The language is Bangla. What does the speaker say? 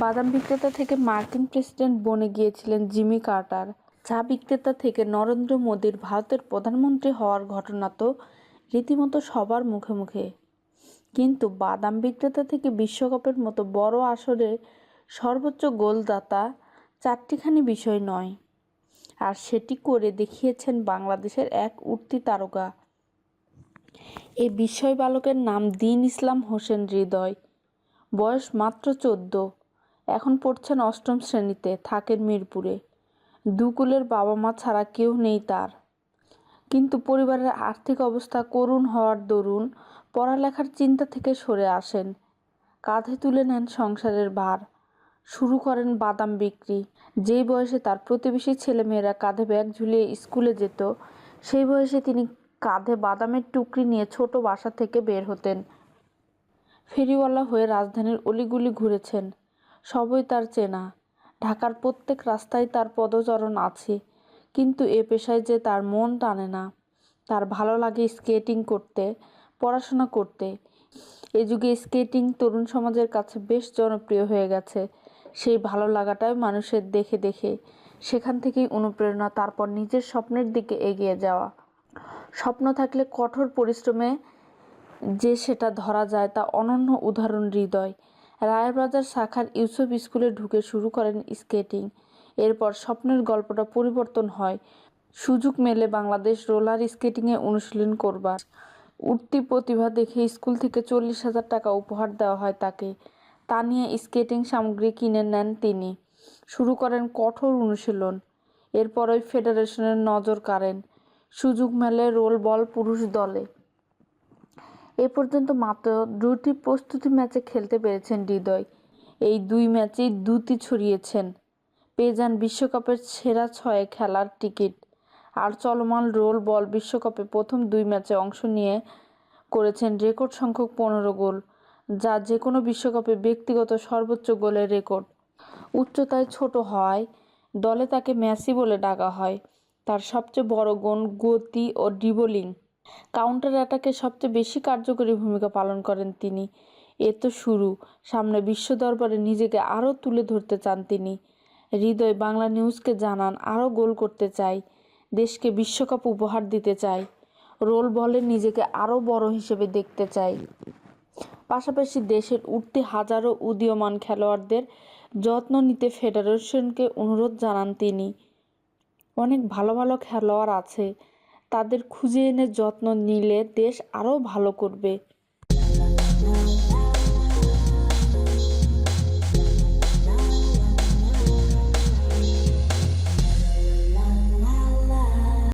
বাদাম বিক্রেতা থেকে মার্কিন প্রেসিডেন্ট বনে গিয়েছিলেন জিমি কার্টার। চা বিক্রেতা থেকে নরেন্দ্র মোদীর ভারতের প্রধানমন্ত্রী হওয়ার ঘটনা তো রীতিমতো সবার মুখে মুখে। কিন্তু বাদাম বিক্রেতা থেকে বিশ্বকাপের মতো বড় আসরে সর্বোচ্চ গোলদাতা চারটিখানি বিষয় নয়। আর সেটি করে দেখিয়েছেন বাংলাদেশের এক উঠতি তারকা। এই বিস্ময় বালকের নাম দিন ইসলাম হোসেন হৃদয়। বয়স মাত্র চোদ্দ। এখন পড়ছেন অষ্টম শ্রেণীতে, থাকেন মিরপুরে। দুকুলের বাবা মা ছাড়া কেউ নেই তার। কিন্তু পরিবারের আর্থিক অবস্থা করুণ হওয়ার দরুন পড়ালেখার চিন্তা থেকে সরে আসেন। কাঁধে তুলে নেন সংসারের ভার। শুরু করেন বাদাম বিক্রি। যেই বয়সে তার প্রতিবেশী ছেলেমেয়েরা কাঁধে ব্যাগ ঝুলিয়ে স্কুলে যেত, সেই বয়সে তিনি কাঁধে বাদামের টুকরি নিয়ে ছোট বাসা থেকে বের হতেন। ফেরিওয়ালা হয়ে রাজধানীর অলিগুলি ঘুরেছেন। সবই তার চেনা। ঢাকার প্রত্যেক রাস্তায় তার পদচরণ আছে, কিন্তু এ পেশায় যে তার মন টানে না। তার ভালো লাগে স্কেটিং করতে, পড়াশোনা করতে। এ যুগে স্কেটিং তরুণ সমাজের কাছে বেশ জনপ্রিয় হয়ে গেছে। সেই ভালো লাগাটাই মানুষের দেখে দেখে, সেখান থেকেই অনুপ্রেরণা, তারপর নিজের স্বপ্নের দিকে এগিয়ে যাওয়া। স্বপ্ন থাকলে কঠোর পরিশ্রমে যে সেটা ধরা যায়, তা অনন্য উদাহরণ হৃদয়। রায়েরবাজার শাখার ইউসুফ স্কুলে ঢুকে শুরু করেন স্কেটিং। এরপর স্বপ্নের গল্পটা পরিবর্তন হয়। সুযোগ মেলে বাংলাদেশ রোলার স্কেটিংয়ে অনুশীলন করবার। উঠতি প্রতিভা দেখে স্কুল থেকে চল্লিশ হাজার টাকা উপহার দেওয়া হয় তাকে। তা নিয়ে স্কেটিং সামগ্রী কিনে নেন তিনি। শুরু করেন কঠোর অনুশীলন। এরপর ওই ফেডারেশনের নজর কাড়েন। সুযোগ মেলে রোল বল পুরুষ দলে। এ পর্যন্ত মাত্র দুটি প্রস্তুতি ম্যাচে খেলতে পেরেছেন হৃদয়। এই দুই ম্যাচেই দুটি ছড়িয়েছেন। পেয়ে যান বিশ্বকাপের সেরা ছয়ে খেলার টিকিট। আর চলমান রোল বল বিশ্বকাপে প্রথম দুই ম্যাচে অংশ নিয়ে করেছেন রেকর্ড সংখ্যক পনেরো গোল, যা যে কোনো বিশ্বকাপে ব্যক্তিগত সর্বোচ্চ গোলের রেকর্ড। উচ্চতায় ছোট হওয়ায় দলে তাকে মেসি বলে ডাকা হয়। তার সবচেয়ে বড় গুণ গতি ও ড্রিবলিং। কাউন্টার অ্যাটাকে সবচেয়ে বেশি কার্যকরী ভূমিকা পালন করেন তিনি। এ তো শুরু। সামনে বিশ্ব দরবারে নিজেকে আরও তুলে ধরতে চান তিনি। হৃদয় বাংলা নিউজকে জানান, আরও গোল করতে চাই। দেশকে বিশ্বকাপ উপহার দিতে চাই। রোল বলে নিজেকে আরও বড় হিসেবে দেখতে চাই। পাশাপাশি দেশের উঠতি হাজারো উদীয়মান খেলোয়াড়দের যত্ন নিতে ফেডারেশনকে অনুরোধ জানান তিনি। অনেক ভালো ভালো খেলোয়াড় আছে। তাদের খুঁজে এনে যত্ন নিলে দেশ আরও ভালো করবে।